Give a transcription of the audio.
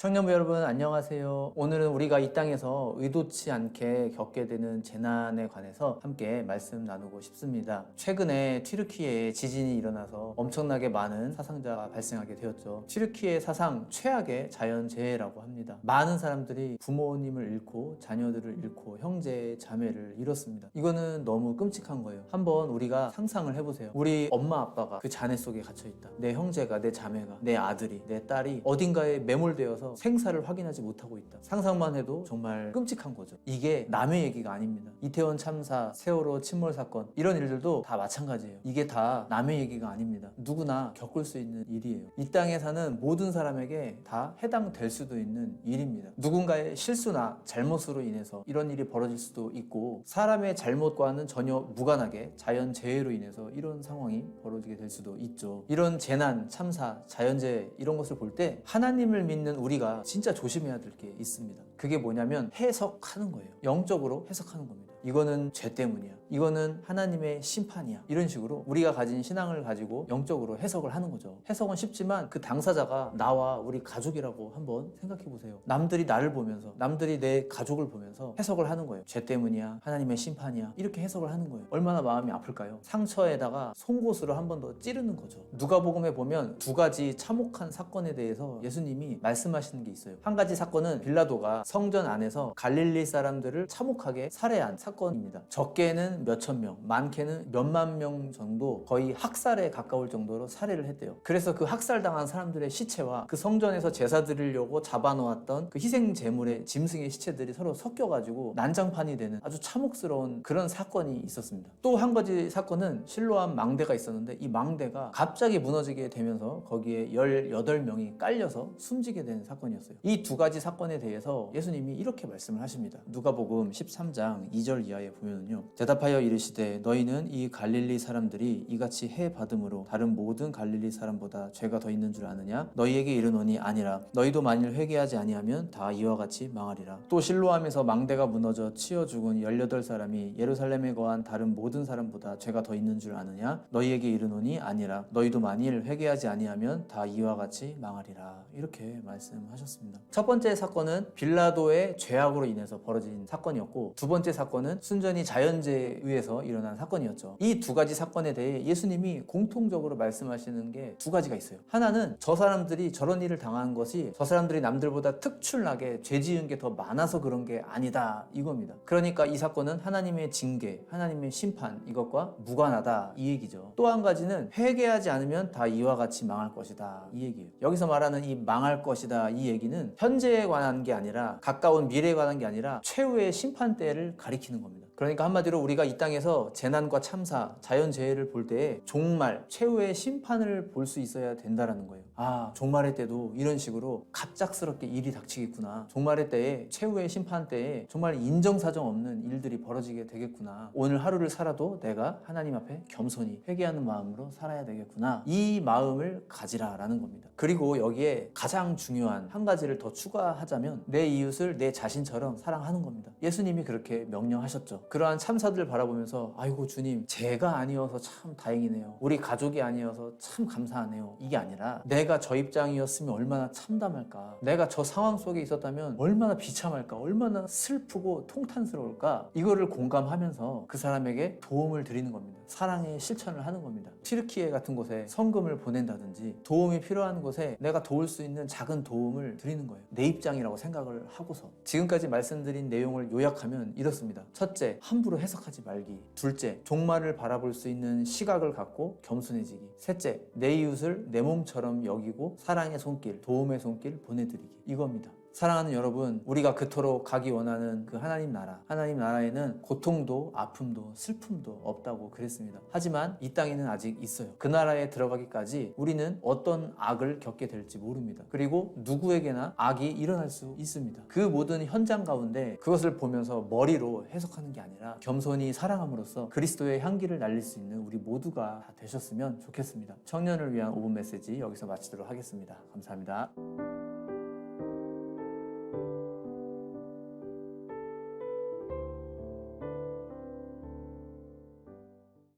청년부 여러분 안녕하세요. 오늘은 우리가 이 땅에서 의도치 않게 겪게 되는 재난에 관해서 함께 말씀 나누고 싶습니다. 최근에 튀르키예에 지진이 일어나서 엄청나게 많은 사상자가 발생하게 되었죠. 튀르키예 사상 최악의 자연재해라고 합니다. 많은 사람들이 부모님을 잃고 자녀들을 잃고 형제, 자매를 잃었습니다. 이거는 너무 끔찍한 거예요. 한번 우리가 상상을 해보세요. 우리 엄마 아빠가 그 잔해 속에 갇혀 있다. 내 형제가, 내 자매가, 내 아들이, 내 딸이 어딘가에 매몰되어서 생사를 확인하지 못하고 있다. 상상만 해도 정말 끔찍한 거죠. 이게 남의 얘기가 아닙니다. 이태원 참사, 세월호 침몰 사건 이런 일들도 다 마찬가지예요. 이게 다 남의 얘기가 아닙니다. 누구나 겪을 수 있는 일이에요. 이 땅에 사는 모든 사람에게 다 해당될 수도 있는 일입니다. 누군가의 실수나 잘못으로 인해서 이런 일이 벌어질 수도 있고 사람의 잘못과는 전혀 무관하게 자연 재해로 인해서 이런 상황이 벌어지게 될 수도 있죠. 이런 재난, 참사, 자연재해 이런 것을 볼 때 하나님을 믿는 우리가 진짜 조심해야 될 게 있습니다. 그게 뭐냐면 해석하는 거예요. 영적으로 해석하는 겁니다. 이거는 죄 때문이야. 이거는 하나님의 심판이야. 이런 식으로 우리가 가진 신앙을 가지고 영적으로 해석을 하는 거죠. 해석은 쉽지만 그 당사자가 나와 우리 가족이라고 한번 생각해 보세요. 남들이 나를 보면서, 남들이 내 가족을 보면서 해석을 하는 거예요. 죄 때문이야. 하나님의 심판이야. 이렇게 해석을 하는 거예요. 얼마나 마음이 아플까요? 상처에다가 송곳으로 한 번 더 찌르는 거죠. 누가복음에 보면 두 가지 참혹한 사건에 대해서 예수님이 말씀하시는 게 있어요. 한 가지 사건은 빌라도가 성전 안에서 갈릴리 사람들을 참혹하게 살해한 사건입니다. 적게는 몇천 명, 많게는 몇만 명 정도 거의 학살에 가까울 정도로 살해를 했대요. 그래서 그 학살당한 사람들의 시체와 그 성전에서 제사 드리려고 잡아놓았던 그 희생 제물의 짐승의 시체들이 서로 섞여가지고 난장판이 되는 아주 참혹스러운 그런 사건이 있었습니다. 또 한 가지 사건은 실로암 망대가 있었는데 이 망대가 갑자기 무너지게 되면서 거기에 18명이 깔려서 숨지게 된 사건이었어요. 이 두 가지 사건에 대해서 예수님이 이렇게 말씀을 하십니다. 누가복음 13장 2절 이하에 보면은요. 대답하여 이르시되 너희는 이 갈릴리 사람들이 이같이 해 받음으로 다른 모든 갈릴리 사람보다 죄가 더 있는 줄 아느냐? 너희에게 이르노니 아니라 너희도 만일 회개하지 아니하면 다 이와 같이 망하리라. 또 실로암에서 망대가 무너져 치어 죽은 18사람이 예루살렘에 거한 다른 모든 사람보다 죄가 더 있는 줄 아느냐? 너희에게 이르노니 아니라 너희도 만일 회개하지 아니하면 다 이와 같이 망하리라. 이렇게 말씀하셨습니다. 첫 번째 사건은 빌라 도의 죄악으로 인해서 벌어진 사건이었고 두 번째 사건은 순전히 자연재해에 의해서 일어난 사건이었죠. 이 두 가지 사건에 대해 예수님이 공통적으로 말씀하시는 게 두 가지가 있어요. 하나는 저 사람들이 저런 일을 당한 것이 저 사람들이 남들보다 특출나게 죄 지은 게 더 많아서 그런 게 아니다 이겁니다. 그러니까 이 사건은 하나님의 징계, 하나님의 심판 이것과 무관하다 이 얘기죠. 또 한 가지는 회개하지 않으면 다 이와 같이 망할 것이다 이 얘기예요. 여기서 말하는 이 망할 것이다 이 얘기는 현재에 관한 게 아니라 가까운 미래에 관한 게 아니라 최후의 심판 때를 가리키는 겁니다. 그러니까 한마디로 우리가 이 땅에서 재난과 참사, 자연재해를 볼때 종말, 최후의 심판을 볼 수 있어야 된다라는 거예요. 아, 종말의 때도 이런 식으로 갑작스럽게 일이 닥치겠구나. 종말의 때에, 최후의 심판 때에 정말 인정사정 없는 일들이 벌어지게 되겠구나. 오늘 하루를 살아도 내가 하나님 앞에 겸손히 회개하는 마음으로 살아야 되겠구나. 이 마음을 가지라라는 겁니다. 그리고 여기에 가장 중요한 한 가지를 더 추가하자면 내 이웃을 내 자신처럼 사랑하는 겁니다. 예수님이 그렇게 명령하셨죠. 그러한 참사들을 바라보면서 아이고 주님 제가 아니어서 참 다행이네요. 우리 가족이 아니어서 참 감사하네요. 이게 아니라 내가 저 입장이었으면 얼마나 참담할까. 내가 저 상황 속에 있었다면 얼마나 비참할까. 얼마나 슬프고 통탄스러울까. 이거를 공감하면서 그 사람에게 도움을 드리는 겁니다. 사랑의 실천을 하는 겁니다. 튀르키예 같은 곳에 성금을 보낸다든지 도움이 필요한 곳에 내가 도울 수 있는 작은 도움을 드리는 거예요. 내 입장이라고 생각을 하고서 지금까지 말씀드린 내용을 요약하면 이렇습니다. 첫째, 함부로 해석하지 말기. 둘째, 종말을 바라볼 수 있는 시각을 갖고 겸손해지기. 셋째, 내 이웃을 내 몸처럼 여기고 사랑의 손길, 도움의 손길 보내드리기. 이겁니다. 사랑하는 여러분, 우리가 그토록 가기 원하는 그 하나님 나라. 하나님 나라에는 고통도 아픔도 슬픔도 없다고 그랬습니다. 하지만 이 땅에는 아직 있어요. 그 나라에 들어가기까지 우리는 어떤 악을 겪게 될지 모릅니다. 그리고 누구에게나 악이 일어날 수 있습니다. 그 모든 현장 가운데 그것을 보면서 머리로 해석하는 게 아니라 겸손히 사랑함으로써 그리스도의 향기를 날릴 수 있는 우리 모두가 다 되셨으면 좋겠습니다. 청년을 위한 5분 메시지 여기서 마치도록 하겠습니다. 감사합니다.